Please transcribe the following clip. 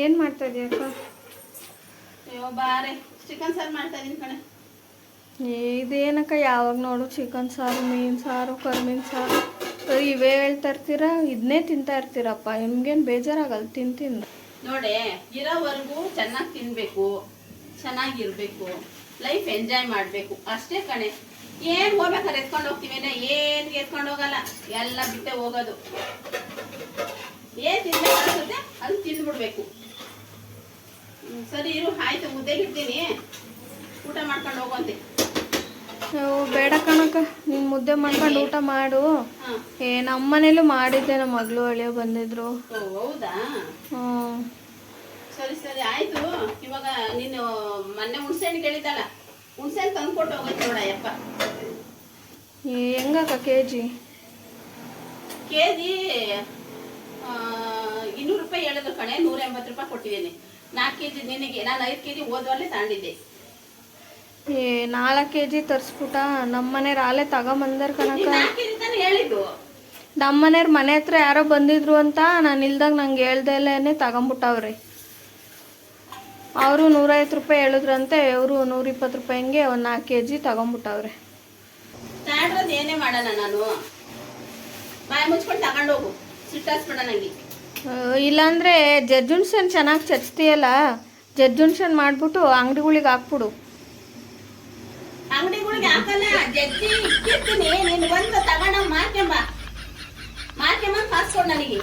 ಏನು ಮಾಡ್ತಾ ಇದೀಯ ಅಕ್ಕ? ಅಯ್ಯೋ ಬಾರೆ. ಚಿಕನ್ ಸಾರು ಮಾಡ್ತಾ ಇದೀನಿ ಕಣೆ. ಇದೇನಕ್ಕ ಯಾವಾಗ ನೋಡು ಚಿಕನ್ ಸಾರು ಮೀನು ಸಾರು ಕರ್ಮೀನು ಸಾರು. ಇವೇ ಹೇಳ್ತಾ ಇರ್ತೀರಾ ಇದನ್ನೇ ತಿಂತಾ ಇರ್ತೀರಪ್ಪ. ನಿಮ್ಗೇನು ಬೇಜಾರಾಗಲ್ಲ ತಿನ್ ತಿಂದು ನೋಡಿ ಇರೋವರೆಗೂ ಚೆನ್ನಾಗಿ ತಿನ್ಬೇಕು ಚೆನ್ನಾಗಿರ್ಬೇಕು ಲೈಫ್ ಎಂಜಾಯ್ ಮಾಡಬೇಕು. ಅಷ್ಟೇ ಕಣೆ. ಏನು ಹೋಗ್ಬೇಕಾದ್ರೆ ಎತ್ಕೊಂಡು ಹೋಗ್ತೀವೇನೆ ಏನು ಎತ್ಕೊಂಡು ಹೋಗಲ್ಲ. ಎಲ್ಲ ಬಿಟ್ಟೆ ಹೋಗೋದು. ಏನು ತಿನ್ಬೇಕು? ಅದು ಸರಿ ಇರು ಆಯ್ತು ಮುದ್ದೆಗಿಡ್ತೀನಿ. ಊಟ ಮಾಡ್ಕೊಂಡು ಹೋಗುವಂತೆ. ಬೇಡ ಕಣಕ್ಕ ನೀನು ಮುದ್ದೆ ಮಾಡ್ಕೊಂಡು ಊಟ ಮಾಡು. ಏ ನಮ್ಮ ಮನೇಲೂ ಮಾಡಿದ್ದೆ ನಮ್ಮ ಮಗಳು ಅಳಿಯ ಬಂದಿದ್ರು. ಹೌದಾ? ಹ್ಞೂ ಸರಿ ಸರಿ ಆಯ್ತು. ಇವಾಗ ನೀನು ಮೊನ್ನೆ ಕೇಳಿದ್ದಲ್ಲ ತಂದ್ಕೊಟ್ಟು ಹೋಗೈತೆ ನೋಡಯ್ಯಪ್ಪ ಏ, ಹೆಂಗಕ್ಕ ಕೆ ಕೆಜಿ ಕೆ ಜಿ ಇನ್ನೂರು ರೂಪಾಯಿ ಹೇಳಿದ್ರು ಕಣೆ ನೂರ ಎಂಬತ್ತು ರೂಪಾಯಿ ಕೊಟ್ಟಿದ್ದೀನಿ. ನಾಲ್ಕು ಕೆ ಜಿ ನಿನಗೆ ನಾನು ಐದು ಕೆ ಜಿ ಓದುವಲ್ಲೇ ತಗೊಂಡಿದ್ದೆ. ಏ ನಾಲ್ಕು ಕೆ ಜಿ ತರಿಸ್ಬಿಟ್ಟ ನಮ್ಮ ಮನೆಯವ್ರು ಆಲೆ ತಗೊಂಬಂದಾರ ಕಣಕ್ಕ. ನೀನು ನಾಲ್ಕು ಕೆ ಜಿ ತಾನೇ ಹೇಳಿದ್ದು? ನಮ್ಮನೆಯವ್ರ ಮನೆ ಹತ್ರ ಯಾರೋ ಬಂದಿದ್ರು ಅಂತ ನಾನು ಇಲ್ದಾಗ ನಂಗೆ ಹೇಳ್ದಲ್ಲೇ ತಗೊಂಬಿಟ್ಟವ್ರಿ. ಅವರು ನೂರೈವತ್ತು ರೂಪಾಯಿ ಹೇಳಿದ್ರಂತೆ ಇವರು ನೂರಿಪ್ಪತ್ತು ರೂಪಾಯಿ ಹಂಗೆ ಒಂದು ನಾಲ್ಕು ಕೆ ಜಿ ತಗೊಂಬಿಟ್ಟವ್ರೆ ಏನೇ ಮಾಡೋಣ ನಾನು? ಬಾಯಿ ಮುಚ್ಕೊಂಡು ತಗೊಂಡೋಗು. ಸಿಟ್ಟಾಸ್ಬೇಡ ನನಗೆ ಇಲ್ಲಾಂದರೆ ಜಜ್ಜುಣ್ಸನ್ ಚೆನ್ನಾಗಿ ಚಚ್ತೀಯಲ್ಲ? ಜಜ್ಜುಣ್ಸನ್ ಮಾಡಿಬಿಟ್ಟು ಅಂಗಡಿಗಳಿಗೆ ಹಾಕ್ಬಿಡು. ಅಂಗಡಿಗಳಿಗೆ ಹಾಕಲ್ಲ ಜಜ್ಜಿ ಇಕ್ಕಿರ್ತೀನಿ ನೀನು ಬಂದು ತಗೊಂಡ ಮಾರ್ಕೆಂಬ ಮಾರ್ಕೆಂಬ ಕಾಸ್ಕೊಡು ನನಗೆ.